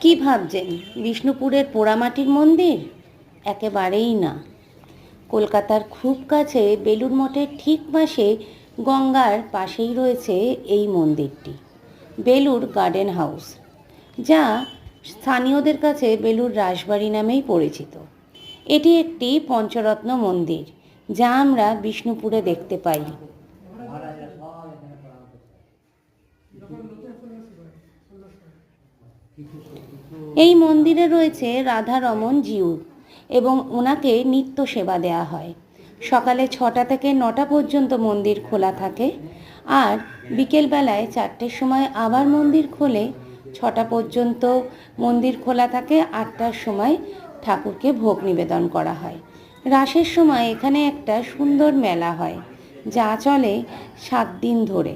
কি ভাবছেন? বিষ্ণুপুরের পোড়ামাটির মন্দির? একেবারেই না। কলকাতার খুব কাছে বেলুর মঠের ঠিক পাশে গঙ্গার পাশেই রয়েছে এই মন্দিরটি বেলুর গার্ডেন হাউস, যা স্থানীয়দের কাছে বেলুর রাসবাড়ি নামেই পরিচিত। এটি একটি পঞ্চরত্ন মন্দির, যা আমরা বিষ্ণুপুরে দেখতে পাই। এই মন্দিরে রয়েছে রাধারমন জিউ এবং ওনাকে নিত্য সেবা দেওয়া হয়। সকালে ছটা থেকে নটা পর্যন্ত মন্দির খোলা থাকে আর বিকেলবেলায় চারটের সময় আবার মন্দির খোলে। ছটা পর্যন্ত মন্দির খোলা থাকে, আটটার সময় ঠাকুরকে ভোগ নিবেদন করা হয়। রাসের সময় এখানে একটা সুন্দর মেলা হয়, যা চলে সাত দিন ধরে।